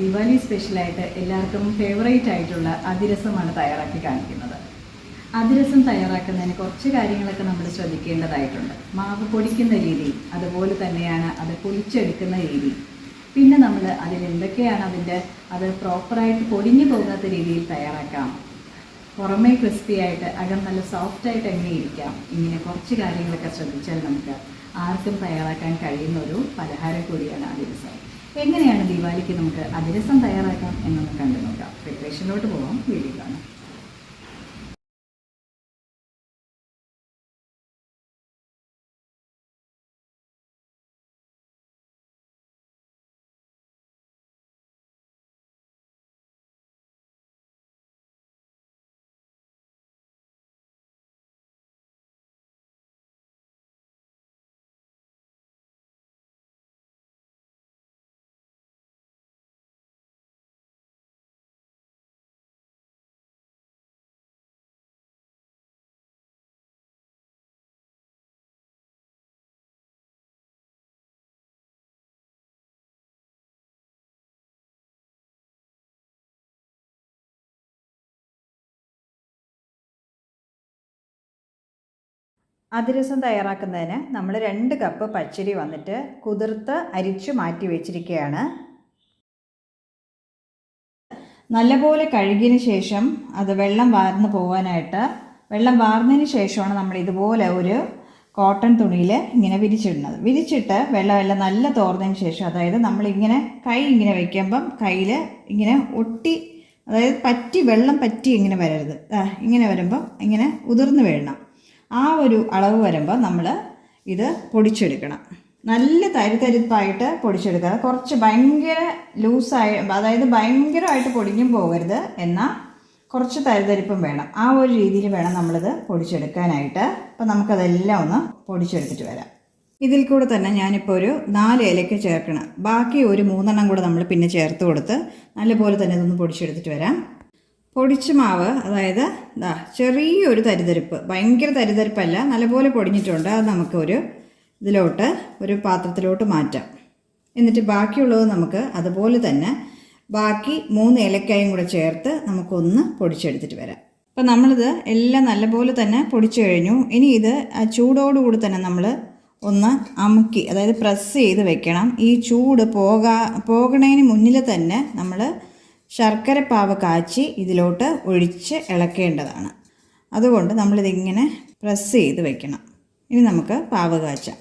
ദിവാലി സ്പെഷ്യലായിട്ട് എല്ലാവർക്കും ഫേവറേറ്റ് ആയിട്ടുള്ള അതിരസമാണ് തയ്യാറാക്കി കാണിക്കുന്നത്. അതിരസം തയ്യാറാക്കുന്നതിന് കുറച്ച് കാര്യങ്ങളൊക്കെ നമ്മൾ ശ്രദ്ധിക്കേണ്ടതായിട്ടുണ്ട്. മാവ് പൊടിക്കുന്ന രീതി അതുപോലെ തന്നെയാണ് അത് പൊളിച്ചെടുക്കുന്ന രീതി. പിന്നെ നമ്മൾ അതിൽ എന്തൊക്കെയാണ് അതിന്റെ അത് പ്രോപ്പറായിട്ട് പൊടിഞ്ഞു പോകാത്ത രീതിയിൽ തയ്യാറാക്കാം. പുറമേ ക്രിസ്പി ആയിട്ട് അകം നല്ല സോഫ്റ്റ് ആയിട്ട് എങ്ങനെ ഇരിക്കാം ഇങ്ങനെ കുറച്ച് കാര്യങ്ങളൊക്കെ ശ്രദ്ധിച്ചാൽ നമുക്ക് ആർക്കും തയ്യാറാക്കാൻ കഴിയുന്ന ഒരു പലഹാരം കൂടിയാണ് അതിരസം. എങ്ങനെയാണ് ദീപാവലിക്ക് നമുക്ക് അതിരസം തയ്യാറാക്കാം എന്നൊന്ന് കണ്ടു നോക്കാം. പ്രിപ്പറേഷനിലോട്ട് പോകാം വീഡിയോ കാണാം. അതിരസം തയ്യാറാക്കുന്നതിന് നമ്മൾ രണ്ട് കപ്പ് പച്ചരി വന്നിട്ട് കുതിർത്ത് അരിച്ച് മാറ്റി വെച്ചിരിക്കുകയാണ്. നല്ലപോലെ കഴുകിയതിന് ശേഷം അത് വെള്ളം വാർന്നു പോകാനായിട്ട് വെള്ളം വാർന്നതിന് ശേഷമാണ് നമ്മൾ ഇതുപോലെ ഒരു കോട്ടൺ തുണിയിൽ ഇങ്ങനെ വിരിച്ചിടുന്നത്. വിരിച്ചിട്ട് വെള്ളമെല്ലാം നല്ല തോർന്നതിന് ശേഷം അതായത് നമ്മളിങ്ങനെ കൈ ഇങ്ങനെ വയ്ക്കുമ്പം കയ്യിൽ ഇങ്ങനെ ഒട്ടി അതായത് പറ്റി വെള്ളം പറ്റി ഇങ്ങനെ വരരുത്. ഇങ്ങനെ വരുമ്പം ഇങ്ങനെ ഉതിർന്ന് വീഴണം ആ ഒരു അളവ് വരുമ്പോൾ നമ്മൾ ഇത് പൊടിച്ചെടുക്കണം. നല്ല തരിതരിപ്പായിട്ട് പൊടിച്ചെടുക്കുക കുറച്ച് ഭയങ്കര ലൂസായി അതായത് ഭയങ്കരമായിട്ട് പൊടിഞ്ഞും പോകരുത് എന്നാൽ കുറച്ച് തരിതരിപ്പും വേണം. ആ ഒരു രീതിയിൽ വേണം നമ്മളിത് പൊടിച്ചെടുക്കാനായിട്ട്. അപ്പം നമുക്കതെല്ലാം ഒന്ന് പൊടിച്ചെടുത്തിട്ട് വരാം. ഇതിൽ കൂടെ തന്നെ ഞാനിപ്പോൾ ഒരു നാല് ഇലയ്ക്ക് ചേർക്കണം. ബാക്കി ഒരു മൂന്നെണ്ണം കൂടെ നമ്മൾ പിന്നെ ചേർത്ത് കൊടുത്ത് നല്ലപോലെ തന്നെ ഇതൊന്ന് പൊടിച്ചെടുത്തിട്ട് വരാം. പൊടിച്ച മാവ് അതായത് ഇതാ ചെറിയൊരു തരിതരിപ്പ് ഭയങ്കര തരിതരിപ്പല്ല നല്ലപോലെ പൊടിഞ്ഞിട്ടുണ്ട്. അത് നമുക്കൊരു ഇതിലോട്ട് ഒരു പാത്രത്തിലോട്ട് മാറ്റാം. എന്നിട്ട് ബാക്കിയുള്ളത് നമുക്ക് അതുപോലെ തന്നെ ബാക്കി മൂന്ന് ഏലക്കായും കൂടെ ചേർത്ത് നമുക്കൊന്ന് പൊടിച്ചെടുത്തിട്ട് വരാം. അപ്പം നമ്മളിത് എല്ലാം നല്ലപോലെ തന്നെ പൊടിച്ചു കഴിഞ്ഞു. ഇനി ഇത് ചൂടോടുകൂടി തന്നെ നമ്മൾ ഒന്ന് അമുക്കി അതായത് പ്രസ് ചെയ്ത് വെക്കണം. ഈ ചൂട് പോകാ പോകണതിന് മുന്നിൽ തന്നെ നമ്മൾ ശർക്കര പാവ് കാച്ചി ഇതിലോട്ട് ഒഴിച്ച് ഇളക്കേണ്ടതാണ്. അതുകൊണ്ട് നമ്മളിതിങ്ങനെ പ്രസ് ചെയ്ത് വെക്കണം. ഇനി നമുക്ക് പാവ് കാച്ചാം.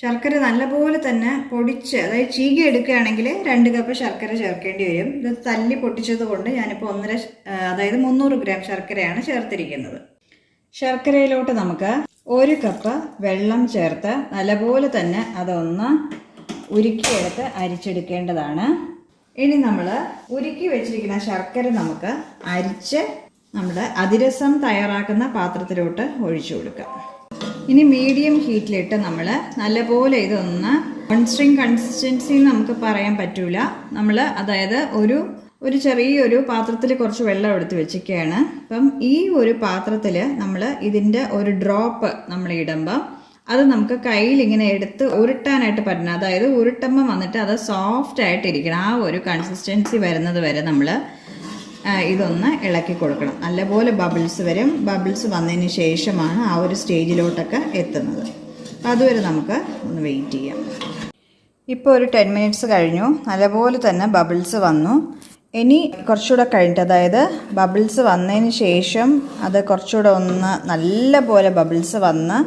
ശർക്കര നല്ലപോലെ തന്നെ പൊടിച്ച് അതായത് ചീകി എടുക്കുകയാണെങ്കിൽ രണ്ട് കപ്പ് ശർക്കര ചേർക്കേണ്ടി വരും. ഇത് തല്ലി പൊട്ടിച്ചത് കൊണ്ട് ഞാനിപ്പോൾ ഒന്നര അതായത് മുന്നൂറ് ഗ്രാം ശർക്കരയാണ് ചേർത്തിരിക്കുന്നത്. ശർക്കരയിലോട്ട് നമുക്ക് ഒരു കപ്പ് വെള്ളം ചേർത്ത് നല്ലപോലെ തന്നെ അതൊന്ന് ഉരുക്കിയെടുത്ത് അരിച്ചെടുക്കേണ്ടതാണ്. ഇനി നമ്മൾ ഉരുക്കി വെച്ചിരിക്കുന്ന ശർക്കര നമുക്ക് അരിച്ച് നമ്മുടെ അതിരസം തയ്യാറാക്കുന്ന പാത്രത്തിലോട്ട് ഒഴിച്ചു കൊടുക്കാം. ഇനി മീഡിയം ഹീറ്റിലിട്ട് നമ്മൾ നല്ലപോലെ ഇതൊന്ന് കൺസ്ട്രിങ് കൺസിസ്റ്റൻസി നമുക്ക് പറയാൻ പറ്റൂല. നമ്മൾ അതായത് ഒരു ഒരു ചെറിയൊരു പാത്രത്തിൽ കുറച്ച് വെള്ളം എടുത്ത് വെച്ചിരിക്കുകയാണ്. അപ്പം ഈ ഒരു പാത്രത്തിൽ നമ്മൾ ഇതിന്റെ ഒരു ഡ്രോപ്പ് നമ്മൾ ഇടുമ്പം അത് നമുക്ക് കയ്യിൽ ഇങ്ങനെ എടുത്ത് ഉരുട്ടാനായിട്ട് പറ്റണം. അതായത് ഉരുട്ടുമ്പോൾ വന്നിട്ട് അത് സോഫ്റ്റ് ആയിട്ടിരിക്കണം. ആ ഒരു കൺസിസ്റ്റൻസി വരുന്നത് വരെ നമ്മൾ ഇതൊന്ന് ഇളക്കി കൊടുക്കണം. നല്ലപോലെ ബബിൾസ് വരും. ബബിൾസ് വന്നതിന് ശേഷമാണ് ആ ഒരു സ്റ്റേജിലോട്ടൊക്കെ എത്തുന്നത്. അപ്പോൾ അതുവരെ നമുക്ക് ഒന്ന് വെയിറ്റ് ചെയ്യാം. ഇപ്പോൾ ഒരു ടെൻ മിനിറ്റ്സ് കഴിഞ്ഞു. നല്ലപോലെ തന്നെ ബബിൾസ് വന്നു. ഇനി കുറച്ചുകൂടെ കഴിഞ്ഞിട്ട് അതായത് ബബിൾസ് വന്നതിന് ശേഷം അത് കുറച്ചുകൂടെ ഒന്ന് നല്ല പോലെ ബബിൾസ് വന്ന്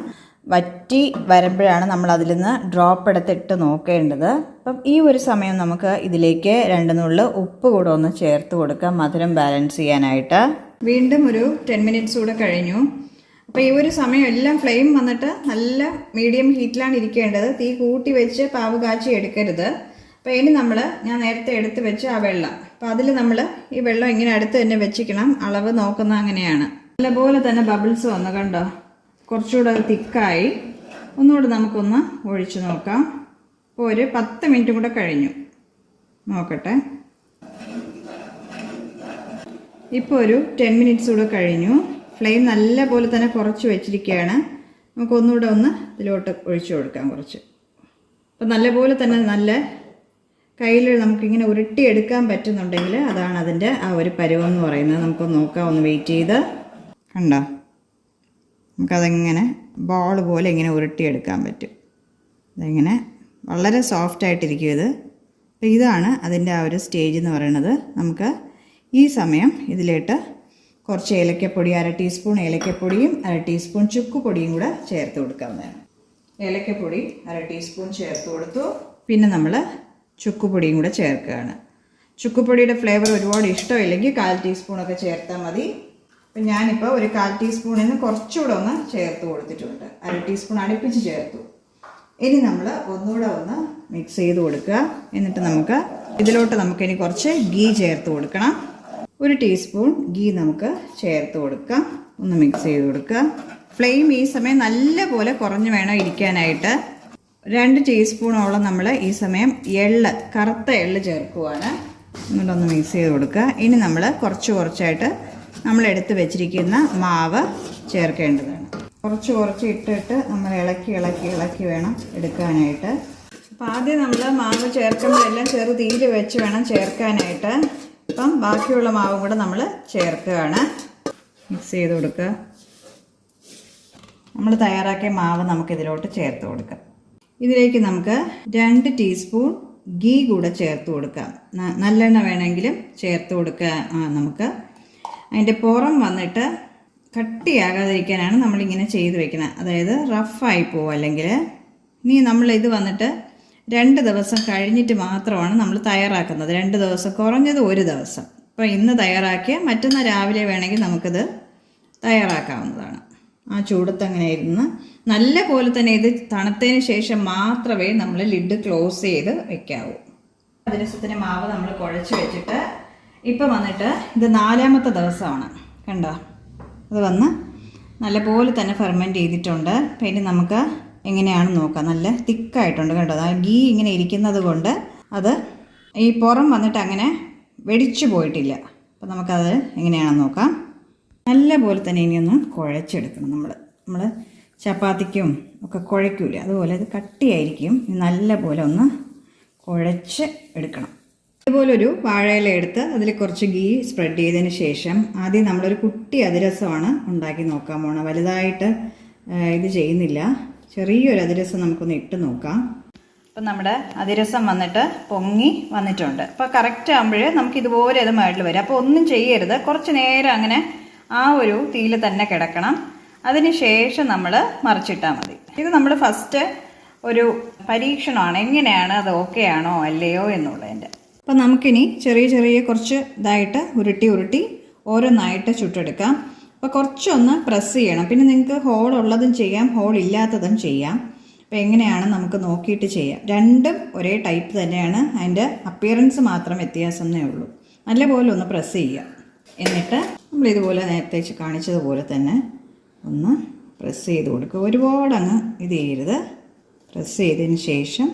വറ്റി വരുമ്പോഴാണ് നമ്മൾ അതിൽ നിന്ന് ഡ്രോപ്പ് എടുത്തിട്ട് നോക്കേണ്ടത്. അപ്പം ഈ ഒരു സമയം നമുക്ക് ഇതിലേക്ക് രണ്ട് നുള്ളു ഉപ്പ് കൂടെ ഒന്ന് ചേർത്ത് കൊടുക്കാം മധുരം ബാലൻസ് ചെയ്യാനായിട്ട്. വീണ്ടും ഒരു ടെൻ മിനിറ്റ്സ് കൂടെ കഴിഞ്ഞു. അപ്പോൾ ഈ ഒരു സമയം എല്ലാം ഫ്ലെയിം വന്നിട്ട് നല്ല മീഡിയം ഹീറ്റിലാണ് ഇരിക്കേണ്ടത്. തീ കൂട്ടി വെച്ച് പാവ് കാച്ചി എടുക്കരുത്. അപ്പോൾ ഇനി നമ്മൾ ഞാൻ നേരത്തെ എടുത്ത് വെച്ച ആ വെള്ളം. അപ്പോൾ അതിൽ നമ്മൾ ഈ വെള്ളം ഇങ്ങനെ അടുത്ത് തന്നെ വെച്ചിക്കണം. അളവ് നോക്കുന്ന അങ്ങനെയാണ്. നല്ലപോലെ തന്നെ ബബിൾസ് വന്നു കണ്ടോ? കുറച്ചുകൂടെ അത് തിക്കായി. ഒന്നുകൂടെ നമുക്കൊന്ന് ഒഴിച്ചു നോക്കാം. ഇപ്പോൾ ഒരു പത്ത് മിനിറ്റും കൂടെ കഴിഞ്ഞു. നോക്കട്ടെ. ഇപ്പോൾ ഒരു ടെൻ മിനിറ്റ്സ് കൂടെ കഴിഞ്ഞു. ഫ്ലെയിം നല്ല പോലെ തന്നെ കുറച്ച് വെച്ചിരിക്കുകയാണ്. നമുക്ക് ഒന്നുകൂടെ ഒന്ന് ഇതിലോട്ട് ഒഴിച്ചു കൊടുക്കാം കുറച്ച്. അപ്പം നല്ലപോലെ തന്നെ നല്ല കയ്യിൽ നമുക്കിങ്ങനെ ഉരുട്ടിയെടുക്കാൻ പറ്റുന്നുണ്ടെങ്കിൽ അതാണ് അതിന്റെ ആ ഒരു പരുവം എന്ന് പറയുന്നത്. നമുക്കൊന്ന് നോക്കാം ഒന്ന് വെയിറ്റ് ചെയ്ത്. കണ്ടോ? നമുക്കതിങ്ങനെ ബോൾ പോലെ ഇങ്ങനെ ഉരുട്ടിയെടുക്കാൻ പറ്റും. അതിങ്ങനെ വളരെ സോഫ്റ്റ് ആയിട്ടിരിക്കും ഇത്. അപ്പോൾ ഇതാണ് അതിന്റെ ആ ഒരു സ്റ്റേജ് എന്ന് പറയുന്നത്. നമുക്ക് ഈ സമയം ഇതിലിട്ട് കുറച്ച് ഏലക്കപ്പൊടി അര ടീസ്പൂൺ ഏലക്കപ്പൊടിയും അര ടീസ്പൂൺ ചുക്കുപൊടിയും കൂടെ ചേർത്ത് കൊടുക്കാവുന്നതാണ്. ഏലക്കപ്പൊടി അര ടീസ്പൂൺ ചേർത്ത് കൊടുത്തു. പിന്നെ നമ്മൾ ചുക്കുപൊടിയും കൂടെ ചേർക്കുകയാണ്. ചുക്കുപൊടിയുടെ ഫ്ലേവർ ഒരുപാട് ഇഷ്ടമില്ലെങ്കിൽ കാൽ ടീസ്പൂണൊക്കെ ചേർത്താൽ മതി. അപ്പം ഞാനിപ്പോൾ ഒരു കാൽ ടീസ്പൂണിന് കുറച്ചുകൂടെ ഒന്ന് ചേർത്ത് കൊടുത്തിട്ടുണ്ട്. അര ടീസ്പൂൺ അടുപ്പിച്ച് ചേർത്തു. ഇനി നമ്മൾ ഒന്നുകൂടെ ഒന്ന് മിക്സ് ചെയ്ത് കൊടുക്കുക. എന്നിട്ട് നമുക്ക് ഇതിലോട്ട് നമുക്കിനി കുറച്ച് ഗീ ചേർത്ത് കൊടുക്കണം. ഒരു ടീസ്പൂൺ ഗീ നമുക്ക് ചേർത്ത് കൊടുക്കാം ഒന്ന് മിക്സ് ചെയ്ത് കൊടുക്കുക. ഫ്ലെയിം ഈ സമയം നല്ലപോലെ കുറഞ്ഞ് വേണം ഇരിക്കാനായിട്ട്. രണ്ട് ടീസ്പൂണോളം നമ്മൾ ഈ സമയം എള്ള് കറുത്ത എള്ള് ചേർക്കുവാണ്. എന്നിട്ടൊന്ന് മിക്സ് ചെയ്ത് കൊടുക്കുക. ഇനി നമ്മൾ കുറച്ച് കുറച്ചായിട്ട് നമ്മൾ എടുത്ത് വെച്ചിരിക്കുന്ന മാവ് ചേർക്കേണ്ടതാണ്. കുറച്ച് കുറച്ച് ഇട്ടിട്ട് നമ്മൾ ഇളക്കി ഇളക്കി ഇളക്കി വേണം എടുക്കാനായിട്ട്. അപ്പം ആദ്യം നമ്മൾ മാവ് ചേർക്കുമ്പോഴെല്ലാം ചെറു തീയിൽ വെച്ച് വേണം ചേർക്കാനായിട്ട്. അപ്പം ബാക്കിയുള്ള മാവും കൂടെ നമ്മൾ ചേർക്കുകയാണ്. മിക്സ് ചെയ്ത് കൊടുക്കുക. നമ്മൾ തയ്യാറാക്കിയ മാവ് നമുക്ക് ഇതിലോട്ട് ചേർത്ത് കൊടുക്കാം. ഇതിലേക്ക് നമുക്ക് രണ്ട് ടീസ്പൂൺ ഗീ കൂടെ ചേർത്ത് കൊടുക്കാം. നല്ലെണ്ണ വേണമെങ്കിലും ചേർത്ത് കൊടുക്കുക നമുക്ക്. അതിന്റെ പുറം വന്നിട്ട് കട്ടിയാകാതിരിക്കാനാണ് നമ്മളിങ്ങനെ ചെയ്ത് വെക്കുന്നത് അതായത് റഫായി പോകും അല്ലെങ്കിൽ ഇനി നമ്മൾ ഇത് വന്നിട്ട് രണ്ട് ദിവസം കഴിഞ്ഞിട്ട് മാത്രമാണ് നമ്മൾ തയ്യാറാക്കുന്നത്. രണ്ട് ദിവസം കുറഞ്ഞത് ഒരു ദിവസം. ഇപ്പോൾ ഇന്ന് തയ്യാറാക്കിയ മറ്റന്നാൾ രാവിലെ വേണമെങ്കിൽ നമുക്കിത് തയ്യാറാക്കാവുന്നതാണ്. ആ ചൂടത്ത് അങ്ങനെ ഇരുന്ന് നല്ല പോലെ തന്നെ ഇത് തണുത്തതിന് ശേഷം മാത്രമേ നമ്മൾ ലിഡ് ക്ലോസ് ചെയ്ത് വെക്കാവൂ. ദിവസത്തിന് മാവ് നമ്മൾ കുഴച്ച് വെച്ചിട്ട് ഇപ്പം വന്നിട്ട് ഇത് നാലാമത്തെ ദിവസമാണ് കണ്ടോ? അത് വന്ന് നല്ലപോലെ തന്നെ ഫെർമെന്റ് ചെയ്തിട്ടുണ്ട്. അപ്പം ഇനി നമുക്ക് എങ്ങനെയാണെന്ന് നോക്കാം. നല്ല തിക്കായിട്ടുണ്ട് കേട്ടോ ആ ഗീ ഇങ്ങനെ ഇരിക്കുന്നത് കൊണ്ട് അത് ഈ പുറം വന്നിട്ട് അങ്ങനെ വെടിച്ചു പോയിട്ടില്ല. അപ്പം നമുക്കത് എങ്ങനെയാണെന്ന് നോക്കാം. നല്ല പോലെ തന്നെ ഇനിയൊന്ന് കുഴച്ചെടുക്കണം നമ്മൾ നമ്മൾ ചപ്പാത്തിക്കും ഒക്കെ കുഴയ്ക്കൂല അതുപോലെ ഇത് കട്ടിയായിരിക്കും. നല്ല പോലെ ഒന്ന് കുഴച്ച് എടുക്കണം. ഇതുപോലെ ഒരു വാഴയില എടുത്ത് അതിൽ കുറച്ച് ഗീ സ്പ്രെഡ് ചെയ്തതിന് ശേഷം ആദ്യം നമ്മളൊരു കുട്ടി അതിരസമാണ് ഉണ്ടാക്കി നോക്കാൻ പോണത് വലുതായിട്ട് ഇത് ചെയ്യുന്നില്ല. ചെറിയൊരു അതിരസം നമുക്കൊന്ന് ഇട്ട് നോക്കാം. ഇപ്പം നമ്മുടെ അതിരസം വന്നിട്ട് പൊങ്ങി വന്നിട്ടുണ്ട്. അപ്പോൾ കറക്റ്റ് ആകുമ്പോൾ നമുക്ക് ഇതുപോലെ അത് മേളിൽ വരും. അപ്പോൾ ഒന്നും ചെയ്യരുത്. കുറച്ച് നേരം അങ്ങനെ ആ ഒരു തീയിൽ തന്നെ കിടക്കണം. അതിന് ശേഷം നമ്മൾ മറിച്ചിട്ടാൽ മതി. ഇത് നമ്മൾ ഫസ്റ്റ് ഒരു പരീക്ഷണമാണ്. എങ്ങനെയാണ് അത് ഓക്കെ ആണോ അല്ലയോ എന്നുള്ളതിന്റെ. അപ്പം നമുക്കിനി ചെറിയ ചെറിയ കുറച്ച് ഇതായിട്ട് ഉരുട്ടി ഉരുട്ടി ഓരോന്നായിട്ട് ചുട്ടെടുക്കാം. അപ്പോൾ കുറച്ചൊന്ന് പ്രസ് ചെയ്യണം. പിന്നെ നിങ്ങൾക്ക് ഹോൾ ഉള്ളതും ചെയ്യാം ഹോൾ ഇല്ലാത്തതും ചെയ്യാം. അപ്പോൾ എങ്ങനെയാണ് നമുക്ക് നോക്കിയിട്ട് ചെയ്യാം. രണ്ടും ഒരേ ടൈപ്പ് തന്നെയാണ്. അതിന്റെ അപ്പിയറൻസ് മാത്രം വ്യത്യാസം എന്നേ ഉള്ളൂ. നല്ലപോലെ ഒന്ന് പ്രസ് ചെയ്യുക. എന്നിട്ട് നമ്മൾ ഇതുപോലെ നേരത്തെ കാണിച്ചതുപോലെ തന്നെ ഒന്ന് പ്രസ് ചെയ്ത് കൊടുക്കുക. ഒരുപാടങ്ങ് ഇത് ചെയ്യരുത്. പ്രസ് ചെയ്തതിന് ശേഷം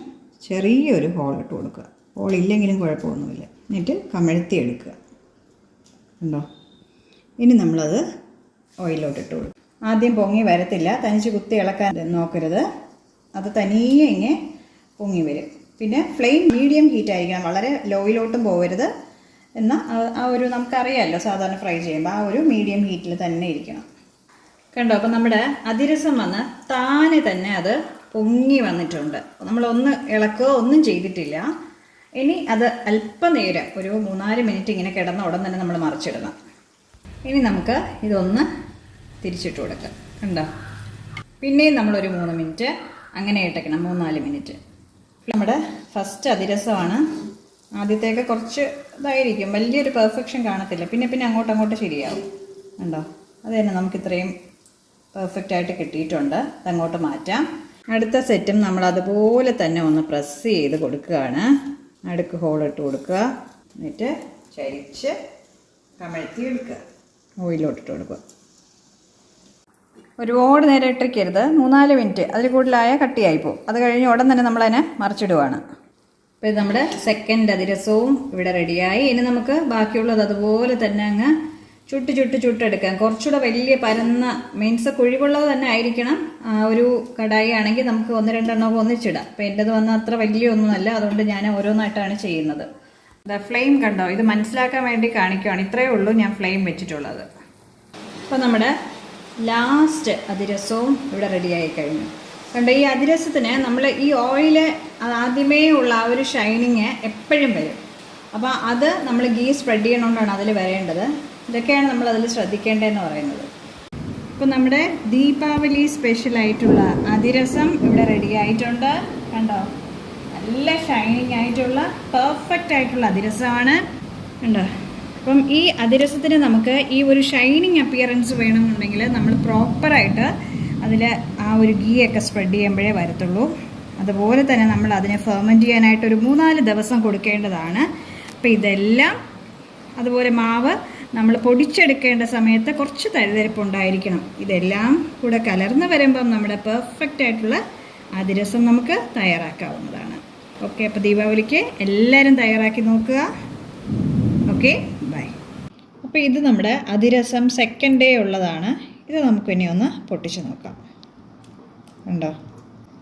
ചെറിയൊരു ഹോൾ ഇട്ട് കൊടുക്കുക. ഹോൾ ഇല്ലെങ്കിലും കുഴപ്പമൊന്നുമില്ല. എന്നിട്ട് കമഴ്ത്തി എടുക്കുക. ഉണ്ടോ ഇനി നമ്മളത് ഓയിലോട്ടിട്ട് കൊടുക്കും. ആദ്യം പൊങ്ങി വരത്തില്ല. തനിച്ച് കുത്തി ഇളക്കാൻ നോക്കരുത്. അത് തനിയെ ഇങ്ങനെ പൊങ്ങി വരും. പിന്നെ ഫ്ലെയിം മീഡിയം ഹീറ്റ് ആയിരിക്കണം. വളരെ ലോയിലോട്ടും പോകരുത് എന്നാൽ ആ- ഒരു നമുക്കറിയാമല്ലോ സാധാരണ ഫ്രൈ ചെയ്യുമ്പോൾ ആ ഒരു മീഡിയം ഹീറ്റിൽ തന്നെ ഇരിക്കണം. കണ്ടോ? അപ്പം നമ്മുടെ അതിരസം വന്ന് താനെ തന്നെ അത് പൊങ്ങി വന്നിട്ടുണ്ട്. നമ്മളൊന്ന് ഇളക്കുകയോ ഒന്നും ചെയ്തിട്ടില്ല. ഇനി അത് അല്പനേരം ഒരു മൂന്നാൽ മിനിറ്റ് ഇങ്ങനെ കിടന്ന ഉടൻ തന്നെ നമ്മൾ മറിച്ചിടണം. ഇനി നമുക്ക് ഇതൊന്ന് തിരിച്ചിട്ട് കൊടുക്കാം. കണ്ടോ? പിന്നെയും നമ്മളൊരു മൂന്ന് മിനിറ്റ് അങ്ങനെ ഇട്ടേക്കണം മൂന്നാൽ മിനിറ്റ്. നമ്മുടെ ഫസ്റ്റ് അതിരസമാണ്. ആദ്യത്തേക്ക് കുറച്ച് ഇതായിരിക്കും. വലിയൊരു പെർഫെക്ഷൻ കാണത്തില്ല. പിന്നെ പിന്നെ അങ്ങോട്ട് അങ്ങോട്ട് ശരിയാവും. കണ്ടോ? അത് തന്നെ നമുക്ക് ഇത്രയും പെർഫെക്റ്റ് ആയിട്ട് കിട്ടിയിട്ടുണ്ട്. അതങ്ങോട്ട് മാറ്റാം. അടുത്ത സെറ്റും നമ്മൾ അതുപോലെ തന്നെ ഒന്ന് പ്രസ് ചെയ്ത് കൊടുക്കുകയാണ്. നടുക്ക് ഹോൾ ഇട്ട് കൊടുക്കുക. എന്നിട്ട് ചരിച്ച് കമഴ്ത്തി എടുക്കുക. ഓയിലോട്ടിട്ട് കൊടുക്കുക. ഒരുപാട് നേരം ഇട്ടിരിക്കരുത്. മൂന്നാൽ മിനിറ്റ്. അതിൽ കൂടുതലായ കട്ടിയായി പോകും. അത് കഴിഞ്ഞ് ഉടൻ തന്നെ നമ്മളതിനെ മറിച്ചിടുവാണ്. അപ്പോൾ ഇത് നമ്മുടെ സെക്കൻഡ് അതിരസവും ഇവിടെ റെഡിയായി ഇനി നമുക്ക് ബാക്കിയുള്ളത് അതുപോലെ തന്നെ അങ്ങ് ചുട്ട് ചുട്ട് ചുട്ടെടുക്കാം കുറച്ചുകൂടെ വലിയ പരന്ന മീൻസ് കുഴിവുള്ളത് തന്നെ ആയിരിക്കണം. ഒരു കടായി ആണെങ്കിൽ നമുക്ക് ഒന്ന് രണ്ടെണ്ണമൊക്കെ ഒന്നിച്ചിടാം. അപ്പം എന്റെത് വന്ന അത്ര വലിയ ഒന്നുമല്ല. അതുകൊണ്ട് ഞാൻ ഓരോന്നായിട്ടാണ് ചെയ്യുന്നത്. ഫ്ലെയിം കണ്ടോ? ഇത് മനസ്സിലാക്കാൻ വേണ്ടി കാണിക്കുകയാണ് ഇത്രയേ ഉള്ളൂ ഞാൻ ഫ്ലെയിം വെച്ചിട്ടുള്ളത്. അപ്പോൾ നമ്മുടെ ലാസ്റ്റ് അതിരസവും ഇവിടെ റെഡിയായി കഴിഞ്ഞു. കണ്ടോ ഈ അതിരസത്തിന് നമ്മൾ ഈ ഓയിൽ ആദ്യമേ ഉള്ള ആ ഒരു ഷൈനിങ് എപ്പോഴും വരും. അപ്പോൾ അത് നമ്മൾ ഗീ സ്പ്രെഡ് ചെയ്യണോണ്ടാണ് അതിൽ വരേണ്ടത്. ഇതൊക്കെയാണ് നമ്മൾ അതിൽ ശ്രദ്ധിക്കേണ്ടതെന്ന് പറയുന്നത്. ഇപ്പം നമ്മുടെ ദീപാവലി സ്പെഷ്യലായിട്ടുള്ള അതിരസം ഇവിടെ റെഡി ആയിട്ടുണ്ട്. കണ്ടോ? നല്ല ഷൈനിങ് ആയിട്ടുള്ള പെർഫെക്റ്റ് ആയിട്ടുള്ള അതിരസമാണ്. കണ്ടോ? അപ്പം ഈ അതിരസത്തിന് നമുക്ക് ഈ ഒരു ഷൈനിങ് അപ്പിയറൻസ് വേണമെന്നുണ്ടെങ്കിൽ നമ്മൾ പ്രോപ്പറായിട്ട് അതിൽ ആ ഒരു ഗീയൊക്കെ സ്പ്രെഡ് ചെയ്യുമ്പോഴേ വരത്തുള്ളൂ. അതുപോലെ തന്നെ നമ്മൾ അതിനെ ഫെർമെന്റ് ചെയ്യാനായിട്ട് ഒരു മൂന്നാൽ ദിവസം കൊടുക്കേണ്ടതാണ്. അപ്പോൾ ഇതെല്ലാം അതുപോലെ മാവ് നമ്മൾ പൊടിച്ചെടുക്കേണ്ട സമയത്ത് കുറച്ച് തരിതരിപ്പുണ്ടായിരിക്കണം. ഇതെല്ലാം കൂടെ കലർന്ന് വരുമ്പം നമ്മുടെ പെർഫെക്റ്റ് ആയിട്ടുള്ള അതിരസം നമുക്ക് തയ്യാറാക്കാവുന്നതാണ്. ഓക്കെ അപ്പോൾ ദീപാവലിക്ക് എല്ലാവരും തയ്യാറാക്കി നോക്കുക. ഓക്കെ ബൈ അപ്പോൾ ഇത് നമ്മുടെ അതിരസം സെക്കൻഡ് ഡേ ഉള്ളതാണ്. ഇത് നമുക്ക് ഇനി ഒന്ന് പൊട്ടിച്ച് നോക്കാം. ഉണ്ടോ?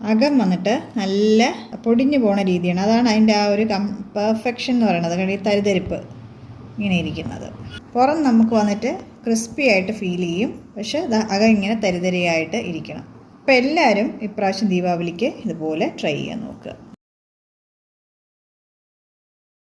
അകം വന്നിട്ട് നല്ല പൊടിഞ്ഞു പോണ രീതിയാണ്. അതാണ് അതിന്റെ ആ ഒരു കം പെർഫെക്ഷൻ എന്ന് പറയുന്നത്. ഈ തരിതരിപ്പ് ഇങ്ങനെ ഇരിക്കുന്നത്. പുറം നമുക്ക് വന്നിട്ട് ക്രിസ്പി ആയിട്ട് ഫീൽ ചെയ്യും. പക്ഷേ അകം ഇങ്ങനെ തരിതരിയായിട്ട് ഇരിക്കണം. അപ്പോൾ എല്ലാവരും ഇപ്രാവശ്യം ദീപാവലിക്ക് ഇതുപോലെ ട്രൈ ചെയ്യാൻ നോക്കുക.